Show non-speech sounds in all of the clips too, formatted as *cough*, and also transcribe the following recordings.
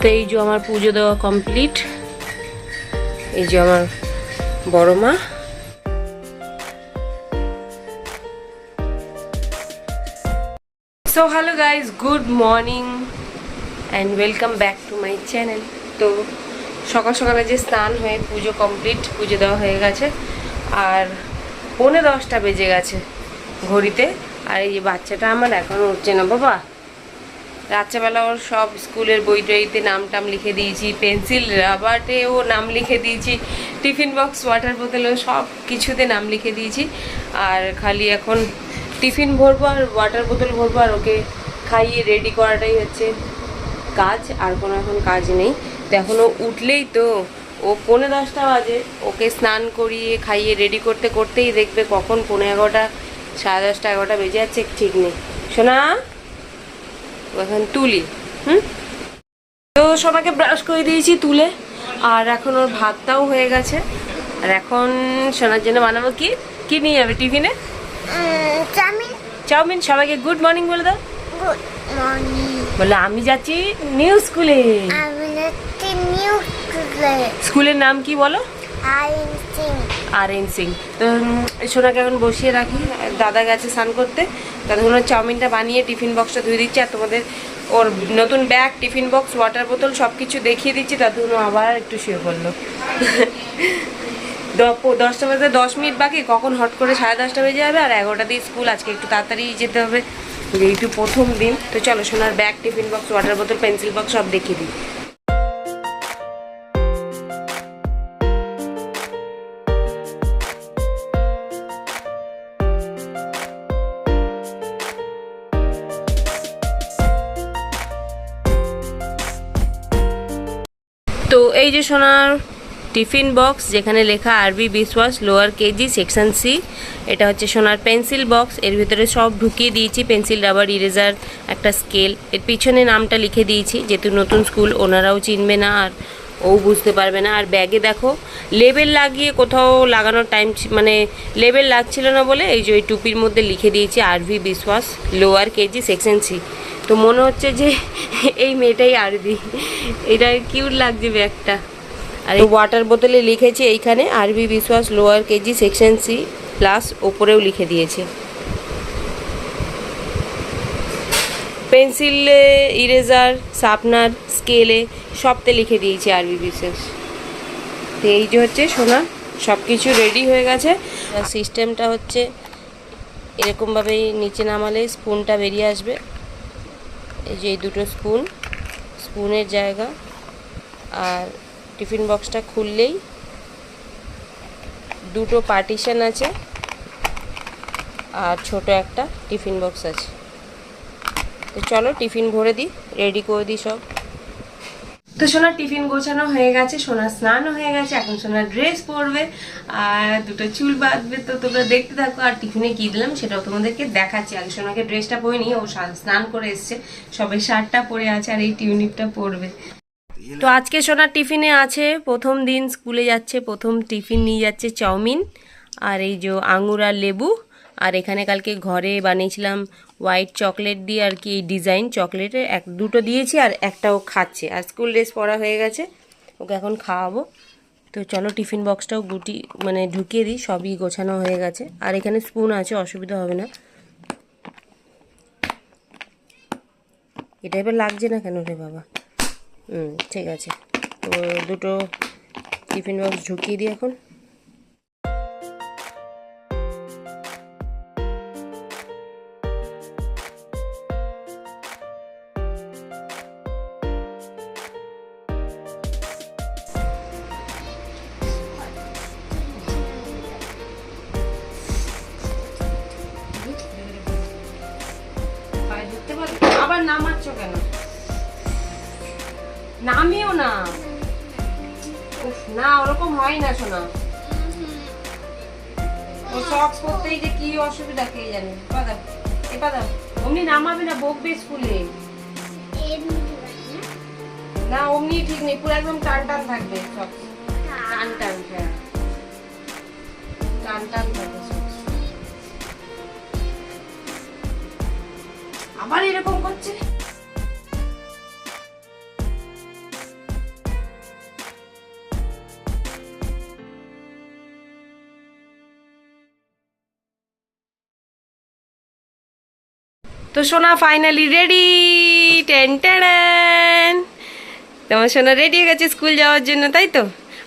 তো এই যে আমার পুজো দেওয়া কমপ্লিট এই যে আমার বড় মা। So hello guys good morning and welcome back to my channel তো সকাল সকালে যে স্নান হয়ে পুজো কমপ্লিট পুজো দেওয়া হয়ে গেছে। আর পৌনে দশটা বেজে গেছে ঘড়িতে। আর এই যে বাচ্চাটা আমার এখনও উঠছে না, বাবা। রাত্রেবেলা ওর সব স্কুলের বই টইতে নাম টাম লিখে দিয়েছি, পেন্সিল, রাবারেও নাম লিখে দিয়েছি, টিফিন বক্স, ওয়াটার বোতলেও সব কিছুতে নাম লিখে দিয়েছি। আর খালি এখন টিফিন ভরবো আর ওয়াটার বোতল ভরবো আর ওকে খাইয়ে রেডি করাটাই হচ্ছে কাজ, আর কোনো এখন কাজ নেই। তো এখনও উঠলেই তো, ও পৌনে দশটা বাজে, ওকে স্নান করিয়ে খাইয়ে রেডি করতে করতেই দেখবে কখন পৌনে এগারোটা, সাড়ে দশটা এগারোটা বেজে যাচ্ছে, ঠিক নেই। শোনা এখন তুলি হুম? তো সবাইকে ব্রাশ করে দিয়েছি তুলে আর এখন ওর ভাতটাও হয়ে গেছে। আর এখন শোনার জন্য বানাবো কি? কি নিয়ে যাবে টিফিনে? চাউমিন। সবাইকে গুড মর্নিং বলে দাও। বলে আমি যাচ্ছি নিউ স্কুলে স্কুলের নাম কি বলো? আই সিং। তো সোনাকে এখন বসিয়ে রাখি। দাদা গেছে স্নান করতে। ওর চাউমিনটা বানিয়ে টিফিন বক্সটা ধুয়ে দিচ্ছি আর তোমাদের ওর নতুন ব্যাগ, টিফিন বক্স ওয়াটার বোতল সব কিছু দেখিয়ে দিচ্ছি। ও আবার একটু শুয়ে পড়ল। দশটা বাজে, দশ মিনিট বাকি। কখন হট করে সাড়ে দশটা বেজে যাবে আর এগারোটা দিয়ে স্কুল। আজকে একটু তাড়াতাড়ি যেতে হবে। যেহেতু প্রথম দিন। তো চলো, সোনার ব্যাগ, টিফিন বক্স ওয়াটার বোতল পেন্সিল বক্স সব দেখিয়ে দিই। তো এই যে সোনার টিফিন বক্স, যেখানে লেখা আরবি Biswas lower KG section C এটা হচ্ছে সোনার পেন্সিল বক্স এর ভিতরে সব ঢুকিয়ে দিয়েছি পেন্সিল রাবার ইরেজার একটা স্কেল এর পিছনে নামটা লিখে দিয়েছি, যেহেতু নতুন স্কুল ওনারাও চিনবে না আর ও বুঝতে পারবে না। আর ব্যাগে দেখো লেবেল লাগিয়ে কোথাও লাগানোর টাইম মানে লেবেল লাগছিল না বলে, এই যে ওই টুপির মধ্যে লিখে দিয়েছি আরভি বিশ্বাস লোয়ার কেজি সেকশন সি তো মনে হচ্ছে যে এই মেয়েটাই আরবি। এটা কিউট লাগছে ব্যাগটা। আর এই ওয়াটার বোতলে লিখেছি এইখানে, Arbi Biswas lower KG section C plus ওপরেও লিখে দিয়েছে। পেন্সিলে ইরেজার শার্পনার স্কেলে সবতে লিখে দিয়েছি আরবি বিশ্বাস। তো এই যে হচ্ছে সোনা সব কিছু রেডি হয়ে গেছে। সিস্টেমটা হচ্ছে এরকমভাবেই নিচে নামালে স্পুনটা বেরিয়ে আসবে। এই যে এই দুটো স্পুন, স্পুনের জায়গা আর টিফিন বক্সটা খুললেই দুটো পার্টিশান আছে আর ছোট একটা টিফিন বক্স আছে। তো চলো টিফিন ভরে দিই, রেডি করে দিই সব। তো সোনার টিফিন গোছানো হয়ে গেছে, সোনার স্নানও হয়ে গেছে, এখন সোনার ড্রেস পরবে, আর দুটো চুল বাঁধবে। তো তোমরা দেখতে থাকো, আর টিফিনে কি দিলাম সেটাও তোমাদেরকে দেখাচ্ছি। আগে সোনাকে ড্রেসটা পরে নিয়ে ও স্নান করে এসছে। সবে শার্টটা পরে আছে আর এই টিউনিপটা পরবে। তো আজকে সোনার টিফিনে আছে, প্রথম দিন স্কুলে যাচ্ছে, প্রথম টিফিন নিয়ে যাচ্ছে চাউমিন, আর এই যে আঙুর আর লেবু, আর এখানে কালকে ঘরে বানিয়েছিলাম হোয়াইট চকলেট দিয়ে আর কি এই ডিজাইন চকলেটের এক, দুটো দিয়েছি আর একটাও খাচ্ছে। আর স্কুল ড্রেস পরা হয়ে গেছে, ওকে এখন খাওয়াবো। তো চলো টিফিন বক্সটাও গুটি মানে ঢুকিয়ে দিই, সবই গোছানো হয়ে গেছে। আর এখানে স্পুন আছে, অসুবিধা হবে না। এটা এবার লাগছে না কেন রে বাবা? হুম, ঠিক আছে। তো দুটো টিফিন বক্স ঢুকিয়ে দিই এখন। অমনি নামাবে না বকবে স্কুলে? না অমনি ঠিক নেই পুরো একদম টান টান থাকবে সব। টান টান হ্যাঁ। টান টান থাকবে আবার এরকম করছে? তো সোনা ফাইনালি রেডি টেন টেন তোমার সোনা রেডি হয়ে গেছে স্কুল যাওয়ার জন্য তাই তো?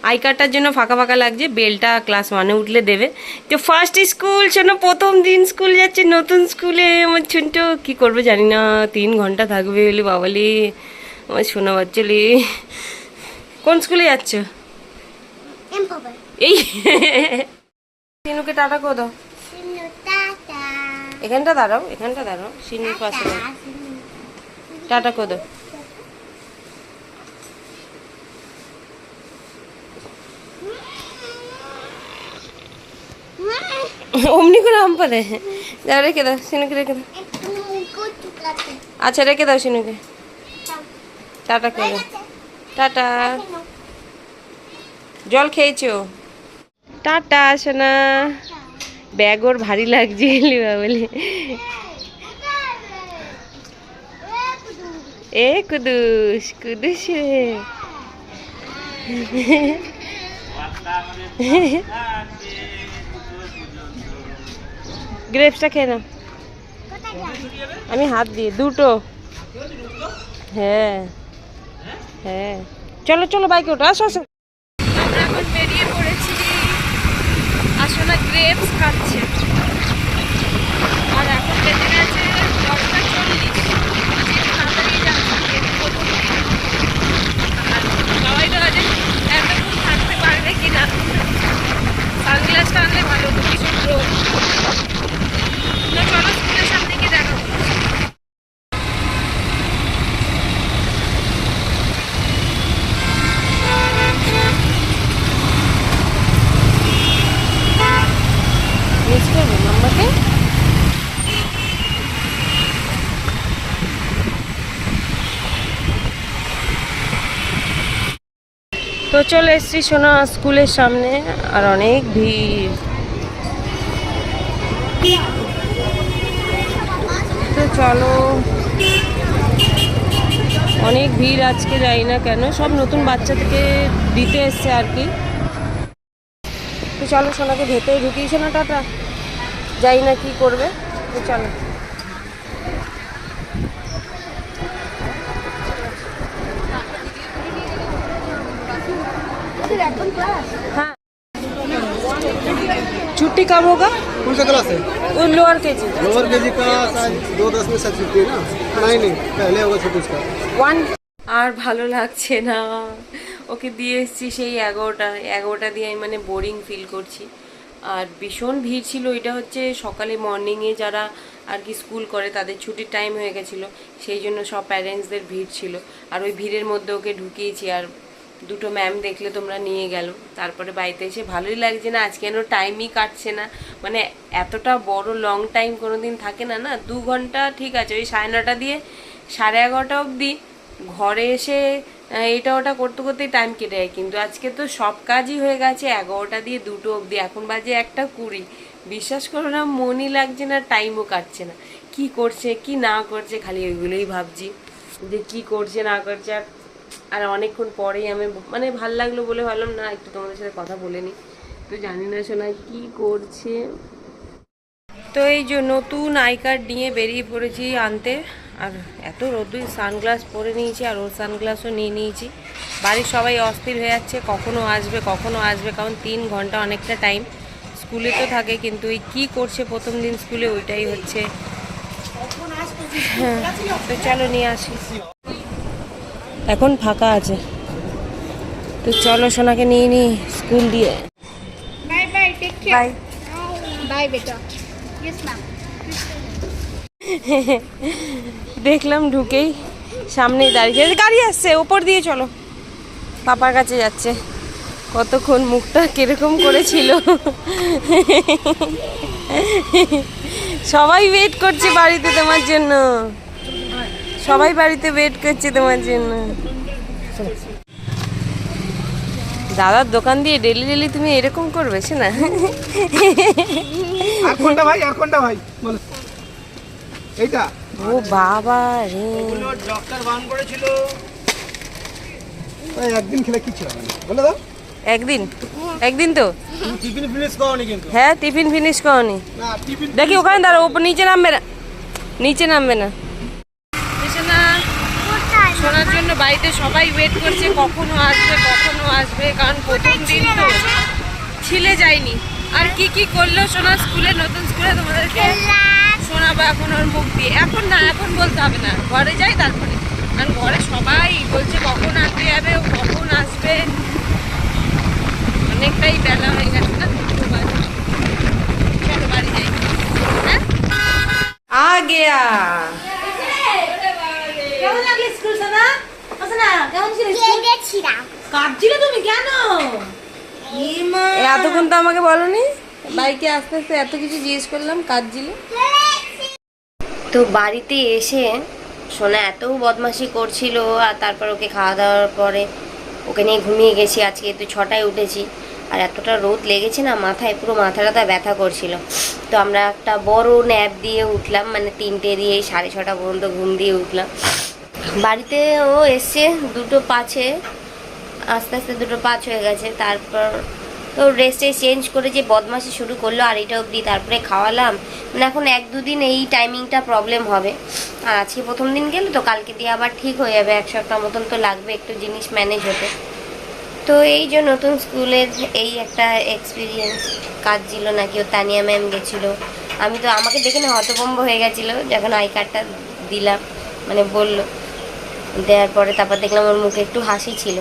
আই কার্ডটার জন্য ফাঁকা ফাঁকা লাগছে বেলটা ক্লাস ওয়ানে উঠলে দেবে। তো ফার্স্ট স্কুল শোনো প্রথম দিন স্কুল যাচ্ছে নতুন স্কুলে আমার ছোট কী করবে জানি না তিন ঘণ্টা থাকবে বলে বাবালি আমার শোনা বাচ্চালি। কোন স্কুলে যাচ্ছ. এই। সিনুকে টাটা করে দাও. এখানটা দাঁড়াও এখানটা দাঁড়াও সিনুর পাশে Tata, sinu. টাটা করে দাও অমনি করে আম পারে যা রেখে দাও সিনুকে রেখে দাও। আচ্ছা রেখে দাও সিনুকে। টাটা করে টাটা। জল খেয়েছো? টাটা সোনা। ব্যাগ ওর ভারী লাগছে লিবা বলে। এ কুদুস কুদুস গ্রেপসটা খেয়ে নাও। আমি হাত দিয়ে, দুটো। হ্যাঁ হ্যাঁ। চলো চলো, বাইকে ওঠো, আসো আসো আমরা এখন বেরিয়ে পড়েছি আসলে গ্রেপস খাচ্ছে আর এখন বেজে গেছে দশটা চল্লিশ তাড়াতাড়ি যাচ্ছি যেহেতু প্রথম দিন। আর সবাই তো আজ এতক্ষণ থাকতে পারবে কি না সানগ্লাসটা আনলে ভালো হতো ভীষণ রোদ তো চলো স্কুলের সামনে গিয়ে দেখা করছি। মিস করব মাম্মাকে তো চলে এসছি সোনা স্কুলের সামনে, আর অনেক ভিড়। তো চলো, অনেক ভিড় আজকে যাই না কেন। সব নতুন বাচ্চা থেকে দিতে এসছে আর কি। তো চলো, সোনাকে ভেতরে ঢুকিয়ে সোনাটাটা যাই না কি করবে। তো চলো। हाँ छुट्टी कब होगा कौन सा क्लास है वो लोअर के जी लोअर के जी का शायद दो दस में शायद छुट्टी है ना नहीं नहीं पहले होगा छुट्टी उसका ওয়ান আর ভালো লাগছে না ওকে দিয়ে এসেছি সেই এগারোটা এগারোটা দিয়ে আমি মানে বোরিং ফিল করছি আর ভীষণ ভিড় ছিল এটা হচ্ছে সকালে মর্নিংয়ে যারা আর কি স্কুল করে তাদের ছুটির টাইম হয়ে গেছিলো সেই জন্য সব প্যারেন্টসদের ভিড় ছিল আর ওই ভিড়ের মধ্যে ওকে ঢুকিয়েছি আর দুটো ম্যাম দেখলে তোমরা নিয়ে গেল। তারপরে বাড়িতে এসে ভালোই লাগছে না, আজকে কেন টাইমই কাটছে না। মানে এতটা বড় লং টাইম কোনো দিন থাকে না না? দু ঘণ্টা ঠিক আছে, ওই সাড়ে নটা দিয়ে সাড়ে এগারোটা অবধি ঘরে এসে এটা ওটা করতে করতেই টাইম কেটে যায়। কিন্তু আজকে তো সব কাজই হয়ে গেছে, এগারোটা দিয়ে দুটো অবধি। এখন বাজে একটা কুড়ি। বিশ্বাস করো না, মনই লাগছে না টাইমও কাটছে না। কি করছে, কি না করছে, খালি ওইগুলোই ভাবছি যে কি করছে, না করছে। আর আর অনেকক্ষণ পরেই আমি মানে ভালো লাগল বলে ভাবলাম, না, একটু তোমাদের সাথে কথা বলে নিই তো জানি না শোনা কি করছে। তো এই যে নতুন আই কার্ড নিয়ে বেরিয়ে পড়েছি আনতে। আর এত রোদ্দুই সানগ্লাস পরে নিয়েছি আর ওর সানগ্লাসও নিয়ে নিয়েছি। বাড়ির সবাই অস্থির হয়ে যাচ্ছে, কখনো আসবে কখনো আসবে, কারণ তিন ঘণ্টা অনেকটা টাইম। স্কুলে তো থাকে, কিন্তু এই কী করছে প্রথম দিন স্কুলে ওইটাই হচ্ছে। হ্যাঁ তো চলো নিয়ে আসি। এখন ফাঁকা আছে। তো চলো সোনাকে নিয়ে নি স্কুল দিয়ে. বাই. Yes, দেখলাম ঢুকেই সামনে দাঁড়িয়ে আছে। গাড়ি আসছে ওপর দিয়ে চলো। পাপার কাছে যাচ্ছে। কতক্ষণ মুখটা কীরকম করেছিল। সবাই ওয়েট করছে বাড়িতে তোমার জন্য। সবাই বাড়িতে ওয়েট করছে তোমার জন্য। দাদার দোকান দিয়ে ডেলি ডেলি তুমি এরকম করবে সে না? আর কোনটা ভাই আর কোনটা ভাই? বলো। এইটা। ও বাবা রে। ডক্টর বান করেছিল। একদিন খেলে কিচ্ছু হবে না বলে দাও। একদিন? একদিন তো? টিফিন ফিনিশ করনি কিন্তু। হ্যাঁ টিফিন ফিনিশ করনি। না টিফিন দেখি ওখানে দাঁড়ো ওপর নিচে নামবে না। নিচে নামবে না কোথায় শোনার জন্য বাড়িতে সবাই ওয়েট করছে কখনো আসবে কখনো আসবে কারণ প্রথম দিন তো ছিলে যায়নি। আর কি কি করল সোনা? স্কুলে নতুন স্কুলে তোমাদেরকে শোনাবো এখন ওর মুখ দিয়ে। এখন না এখন বলতে হবে না। ঘরে যাই তারপরে। কারণ ঘরে সবাই বলছে কখন আসবে যাবে ও কখন আসবে? অনেকটাই বেলা হয়ে গেছে না। চলো বাড়ি যাই। হ্যাঁ? আ গেয়া। কেমন লাগল স্কুল সোনা? সোনা কেমন ছিল গেছিলাম কাঁদছিলে তুমি কেন? এতক্ষণ তো আমাকে বলনি। বাইকে আস্তে আস্তে এত কিছু জিজ্ঞেস করলাম কাজ জিলে তো বাড়িতে এসে সোনা এত বদমাশি করছিল আর তারপর ওকে খাওয়া দাওয়ার পরে ওকে নিয়ে ঘুমিয়ে গেছি আজকে তো ছটায় উঠেছি। আর এতটা রোদ লেগেছে না মাথায় পুরো মাথা টাথা ব্যথা করছিল। তো আমরা একটা বড় ন্যাপ দিয়ে উঠলাম মানে তিনটে দিয়ে সাড়ে ছটা পর্যন্ত ঘুম দিয়ে উঠলাম। বাড়িতে ও এসছে, দুটো পাঁচে আস্তে আস্তে দুটো পাঁচ হয়ে গেছে। তারপর তো রেস্টে চেঞ্জ করে যে বদমাশি শুরু করল, আর এটা অবধি তারপরে খাওয়ালাম। মানে এখন এক দুদিন এই টাইমিংটা প্রবলেম হবে। আর আজকে প্রথম দিন গেলে তো কালকে দিয়ে আবার ঠিক হয়ে যাবে, এক সপ্তাহ মতন তো লাগবে একটু জিনিস ম্যানেজ হতে। তো এই যে নতুন স্কুলের এই একটা এক্সপিরিয়েন্স কাজ ছিল নাকি? ও তানিয়া ম্যাম গেছিল। আমি তো, আমাকে দেখে না হতভম্ব হয়ে গেছিল, যখন আই কার্ডটা দিলাম মানে বলল। দেওয়ার পরে তারপর দেখলাম ওর মুখে একটু হাসি ছিল।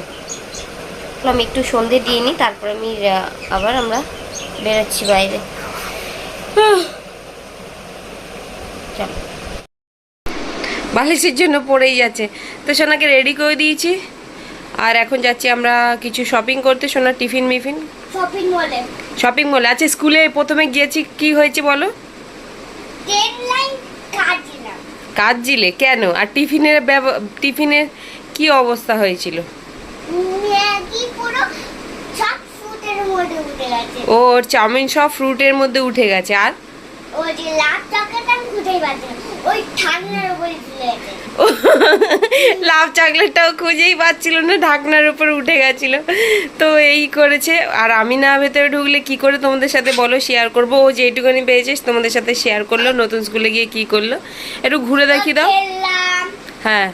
আমি একটু সন্ধে দিয়ে নিই তারপর আমি আবার আমরা বেরোচ্ছি বাইরে। চলো। বালিশের জন্য পড়েই যাচ্ছে। তো সোনাকে রেডি করে দিয়েছি। আর এখন যাচ্ছি আমরা কিছু শপিং করতে। সোনার টিফিন মিফিন? শপিং মলে শপিং মলে আচ্ছা স্কুলে প্রথমে গিয়েছি কি হয়েছে বলো? লাইন কাজ জিলে কেন? আর টিফিনের টিফিনের কি অবস্থা হয়েছিল? ওর চাউমিন সব ফ্রুটের মধ্যে উঠে গেছে। আর? ওই যে লাল চকলেট আমি খুঁজেই পাচ্ছি ওই ঠান্ডার উপরে গেছে। *laughs* লাভ চকলেটটাও খুঁজেই পাচ্ছিল না ঢাকনার উপর উঠে গেছিল। তো এই করেছে আর আমি না ভেতরে ঢুকলে কি করে তোমাদের সাথে বলো শেয়ার করব? ও যেটুকুনি পেয়েছে তোমাদের সাথে শেয়ার করল নতুন স্কুলে গিয়ে কি করল? একটু ঘুরে দেখি দাও। হ্যাঁ।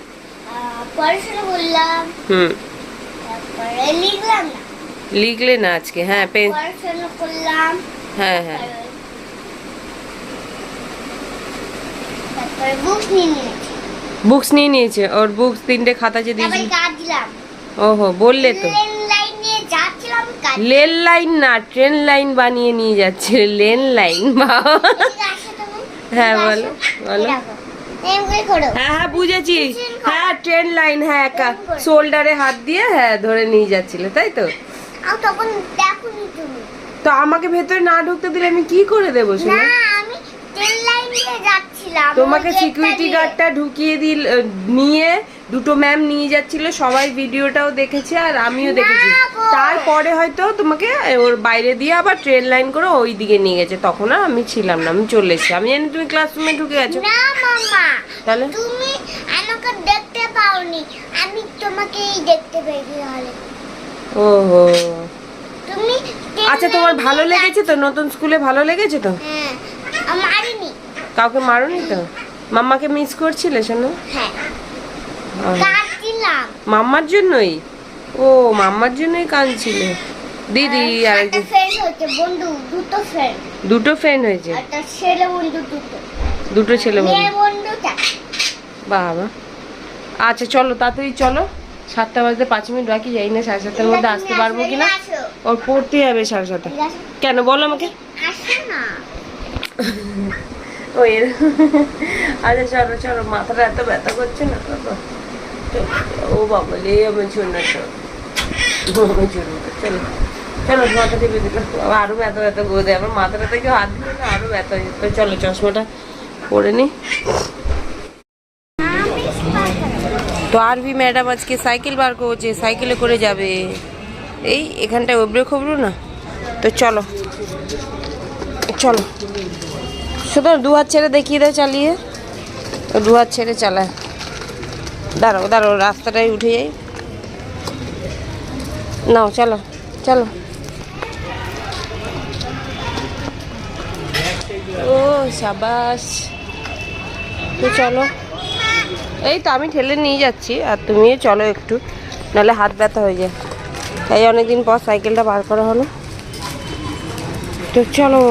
হুম। লিখলে না আজকে হ্যাঁ পেন হ্যাঁ হ্যাঁ। বুক নিয়ে নিয়েছি। বুকস নিয়ে নিয়েছে। ওর বুকস তিনটে খাতা যে দিয়েছি। ওহো বললে তো। লেন লাইন না ট্রেন লাইন বানিয়ে নিয়ে যাচ্ছে। লেন লাইন তুমি। হ্যাঁ, বলো, বলো। হ্যাঁ হ্যাঁ বুঝেছি। হ্যাঁ ট্রেন লাইন হ্যাঁ ঘর। শোল্ডারে হাত দিয়ে হ্যাঁ ধরে নিয়ে যাচ্ছিল তাই তো? তো আমাকে ভেতরে না ঢুকতে দিলে আমি কি করে দেবো না শুনে? আমি ট্রেন লাইন দিয়ে যাচ্ছিলাম তোমাকে সিকিউরিটি গার্ডটা ঢুকিয়ে দিল নিয়ে দুটো ম্যাম নিয়ে যাচ্ছিল সবাই ভিডিওটাও দেখেছে আর আমিও দেখেছি। তারপরে হয়তো তোমাকে ওর বাইরে দিয়ে আবার ট্রেন লাইন করে ওই দিকে নিয়ে গেছে। তখন আর আমি ছিলাম না আমি চলে এসেছি। আমি জানি তুমি ক্লাসরুমে ঢুকে গেছো না মামা তাহলে? তুমি আমাকে দেখতে পাওনি। আমি তোমাকেই দেখতে পেয়েছি তাহলে। ওহো। তুমি আচ্ছা তোমার ভালো লেগেছে তো? নতুন স্কুলে ভালো লেগেছে তো? হ্যাঁ আমারিনি কাউকে মারোনি তো? মাম্মাকে মিস করছিলে শোনো হ্যাঁ। মাম্মার জন্যই? ও মাম্মার জন্যই কাঁদছিলে। দিদি আর একটা বন্ধু দুটো ফ্রেন্ড দুটো ফ্রেন্ড হয়েছে? ছেলে বন্ধু দুটো। দুটো ছেলে বন্ধু। বাবা। আচ্ছা চলো তাড়াতাড়ি চলো। সাতটা বাজতে পাঁচ মিনিট বাকি যাই না সাড়ে সাতটার মধ্যে আসতে পারব কিনা? ওর পড়তে যাবে সাড়ে সাতটা। কেন বলো আমাকে। আসো *laughs* না ওই আচ্ছা চলো চলো, মাথাটা এত ব্যথা করছে না ও বাবা লে আমার জন্যটা আমার চলো। চলো। মাথা টিপে দিল বাবা, আরও ব্যথা ব্যথা করে দেয় আমার মাথাটা থেকে হাত দিলে না, আরও ব্যথা হয়ে যেত চলো, চশমাটা পরে নি। তো আরবি ম্যাডাম আজকে সাইকেল বার করছে, সাইকেলে করে যাবে। এই, এখানটায় ওবরে খবরো না। তো চলো চলো। শুধু দু হাত ছেড়ে দেখিয়ে দাও চালিয়ে। ও দু হাত ছেড়ে চালায়। দাঁড়ো দাঁড়ো রাস্তাটায় উঠে যাই। নাও, চলো চলো। ও, সাবাস। তো চলো। এই তো আমি ঠেলে নিয়ে যাচ্ছি, আর তুমিও চলো একটু, নাহলে হাত ব্যথা হয়ে যায়। তাই অনেকদিন পর সাইকেলটা বার করা হলো। তো চলো।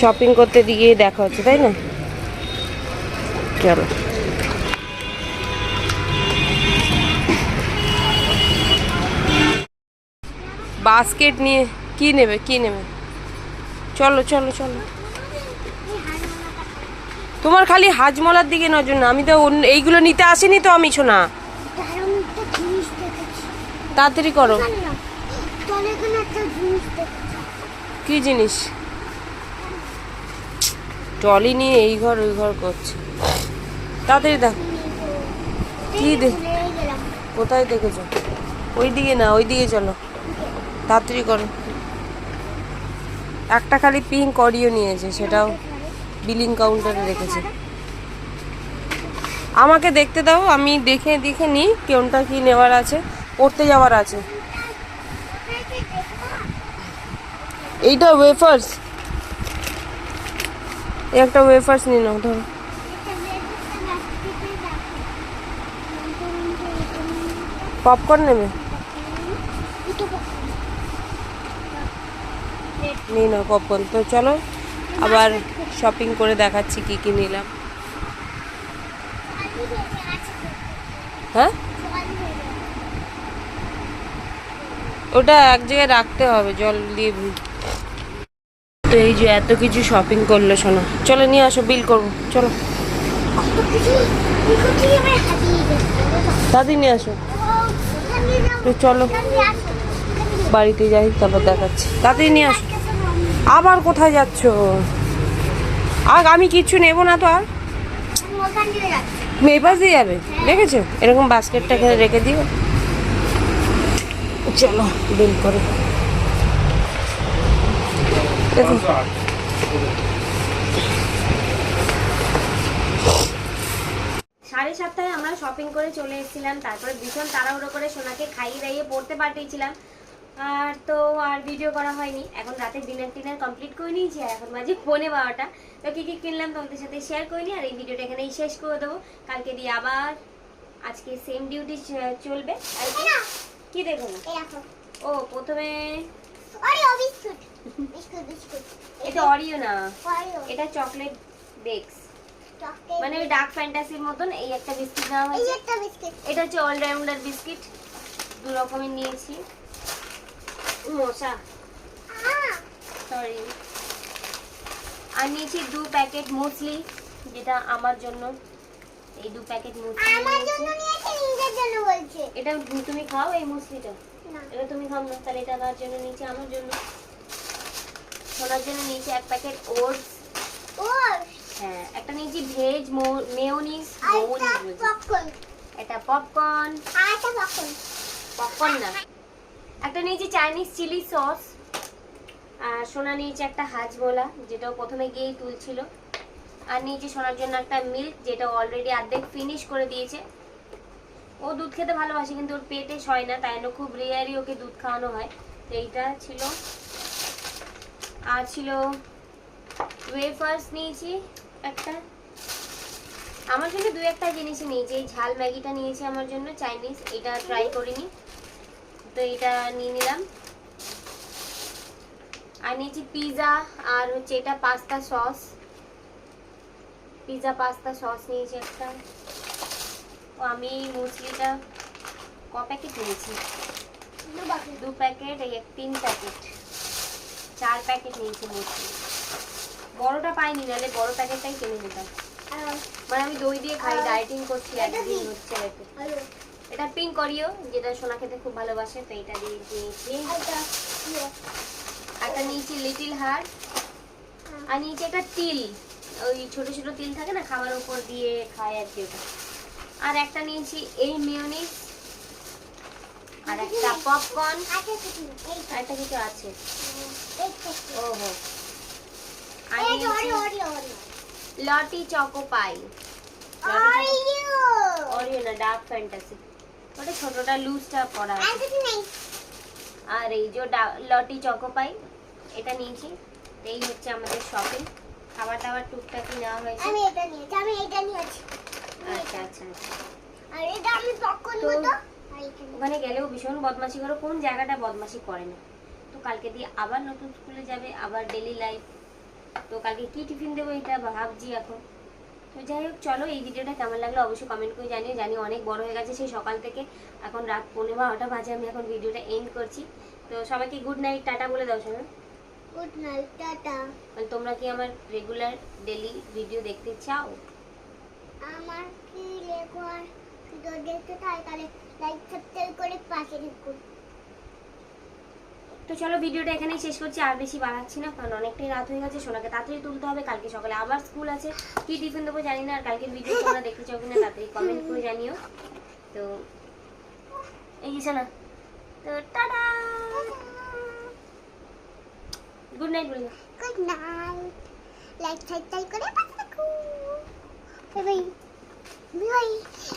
শপিং করতে গিয়ে দেখা হচ্ছে তাই না? চলো। বাস্কেট নিয়ে কি নেবে কি নেবে? চলো চলো চলো। তোমার খালি হাজমলার দিকে নজর না আমি তো এইগুলো নিতে আসিনি তো আমি শোনা তাড়াতাড়ি করো। কি জিনিস? ট্রলি নিয়ে এই ঘর, ওই ঘর করছে। তাড়াতাড়ি দেখ। কি দে ভুলে গেলাম কোথায় দেখেছ? ওই দিকে না ওই দিকে চলো। তাড়াতাড়ি করো। একটা খালি পিঙ্ক অডিও নিয়েছে, সেটাও বিলিং কাউন্টারে রেখেছে। আমাকে দেখতে দাও, আমি দেখে দেখে নিই কোনটা কি নেওয়ার আছে, পড়তে যাওয়ার আছে। এইটা ওয়েফার্স একটা ওয়েফার্স নিয়ে নাও, ধরো। পপকর্ন নেবে? নিয়ে নাও পপকর্ন তো চলো, আবার শপিং করে দেখাচ্ছি কি কি নিলাম। হ্যাঁ? ওটা এক জায়গায় রাখতে হবে, জল দিয়ে তো এই যে এত কিছু শপিং করল, শোনো। চলো, নিয়ে আসো বিল করব। চলো। দাদি, নিয়ে আসো। তো চলো, বাড়িতে যাই, তারপর দেখাচ্ছি। তাড়াতাড়ি নিয়ে আসো। আবার কোথায় যাচ্ছ? আর আমি কিচ্ছু নেব না তো আর। পাশ দিয়ে যাবে, দেখেছ? এরকম বাস্কেটটা এখানে রেখে দিও। চলো বিল করে। দেখো সাড়ে সাতটায় আমরা শপিং করে চলে এসেছিলাম তারপরে ভীষণ তাড়াহুড়ো করে সোনাকে খাইয়ে দাইয়ে পড়তে পাঠিয়েছিলাম। আর তো আর ভিডিও করা হয়নি। এখন রাতে ডিনার টিনার কমপ্লিট করে নিয়েছি আর এখন মাঝে ফোনে বারোটা। তো কী কী কিনলাম তোমাদের সাথে শেয়ার করে নিই আর এই ভিডিওটা এখানেই শেষ করে দেবো। কালকে দিয়ে আবার আজকে সেম ডিউটি চলবে। আর কি- কি দেখো না ও প্রথমে এটা অরিও না। এটা চকলেট ডেক্স মানে ওই ডার্ক ফ্যান্টাসির মতন এই একটা বিস্কিট নেওয়া এই একটা বিস্কিট এটা হচ্ছে অলরাউন্ডার বিস্কিট দু রকমের নিয়েছি। মশা। সরি আর নিয়েছি দু প্যাকেট মুসলি যেটা আমার জন্য। এই দু প্যাকেট মুসলি আমার জন্য নিয়েছে নিজের জন্য বলছে। এটা তুমি খাও এই মুসলিটা এটা তুমি খাও তাহলে এটা কার জন্য নিয়েছি আমার জন্য। সোনার জন্য নিয়েছি এক প্যাকেট ওটস হ্যাঁ একটা নিয়েছি ভেজ মেয়োনিজ পপকর্ন এটা পপকর্ন আরেকটা পপকর্ন পপকর্ন না। একটা নিয়েছি চাইনিজ চিলি সস আর সোনা নিয়েছে একটা হাজমোলা যেটা প্রথমে গিয়েই তুলছিল। আর নিয়েছি সোনার জন্য একটা মিল্ক যেটা অলরেডি অর্ধেক ফিনিশ করে দিয়েছে। ও দুধ খেতে ভালোবাসে, কিন্তু ওর পেটে সয় না, তাই খুব রেয়ারই ওকে দুধ খাওয়ানো হয়। তো এইটা ছিল। আর ছিল ওয়েফার্স নিয়েছি একটা। আমার জন্য দু একটা জিনিসই নিয়েছি, এই ঝাল ম্যাগিটা নিয়েছি আমার জন্য, চাইনিজ, এটা ট্রাই করিনি। তো এটা নিয়ে নিলাম। আর নিয়েছি পিৎজা আর হচ্ছে এটা pasta sauce pizza pasta sauce নিয়েছি একটা। আমি এই মুসলিটা ক প্যাকেট নিয়েছি? দু প্যাকেট। এই এক তিন প্যাকেট। চার প্যাকেট নিয়েছি মুসলি বড়টা পাইনি নাহলে বড় প্যাকেটটাই কিনে নিতাম। মানে আমি দই দিয়ে খাই ডায়েটিং করছি একদিন হচ্ছে এটা পিঙ্ক করিও যেটা সোনা খেতে খুব ভালোবাসে তো এটা দিয়ে দিয়েছি একটা নিয়েছি লিটিল হার্ট আর নিয়েছি একটা তিল। ওই ছোট ছোট তিল থাকে না খাবার উপর দিয়ে খায় আর কি ওটা। আর একটা নিয়েছি এই মেয়নিজ আর একটা পপকর্ন একটা কিছু আছে। ওহো। Lotte choco pie. অরিও না ডার্ক ফ্যান্টাসি ওটা ছোটটা লুজটা পড়া আছে। আর এই যে লটি চকো পাই এটা নিয়েছি। এই হচ্ছে আমাদের শপিং খাবার দাবার টুকটাকি নেওয়া হয়েছে। আমি এটা নিয়েছি আমি এটা নিয়েছি। আচ্ছা আচ্ছা আর এটা আমি মতো। ওখানে গেলেও ভীষণ বদমাশি করে কোন জায়গাটা বদমাশি করে না। তো কালকে দিয়ে আবার নতুন স্কুলে যাবে আবার ডেলি লাইফ তো কালকে কি টিফিন দেবো এটা ভাবছি এখন। তো যাই হোক চলো এই ভিডিওটা কেমন লাগল অবশ্যই কমেন্ট করে জানিও। জানি অনেক বড় হয়ে গেছে সেই সকাল থেকে। এখন রাত পনেরো বারোটা বাজে আমি এখন ভিডিওটা এন্ড করছি। তো সবাইকে গুড নাইট টাটা বলে দাও সবাই। Good night tata. মানে তোমরা কি আমার রেগুলার ডেলি ভিডিও দেখতে চাও? আমার কি লেখার ভিডিও দেখতে চাই তাহলে লাইক সাবস্ক্রাইব করে পাশে থাকুন। তো চলো ভিডিওটা এখানেই শেষ করছি আর বেশি বাড়াচ্ছি না কারণ অনেকটাই রাত হয়ে গেছে সোনাকে তাড়াতাড়ি তুলতে হবে কালকে সকালে আবার স্কুল আছে। কি টিফিন দেবো জানি না আর কালকের ভিডিও তোমরা দেখতে চাও কিনা তাড়াতাড়ি কমেন্ট করে জানিও। তো এই যে শোনা তো টাটা! গুড নাইট বলে। গুড নাইট লাইক সাবস্ক্রাইব করে পাশে থাকুন বাই বাই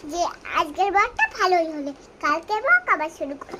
যে আজকের বারটা ভালোই হলে। কালকের ব্লগ আবার শুরু করো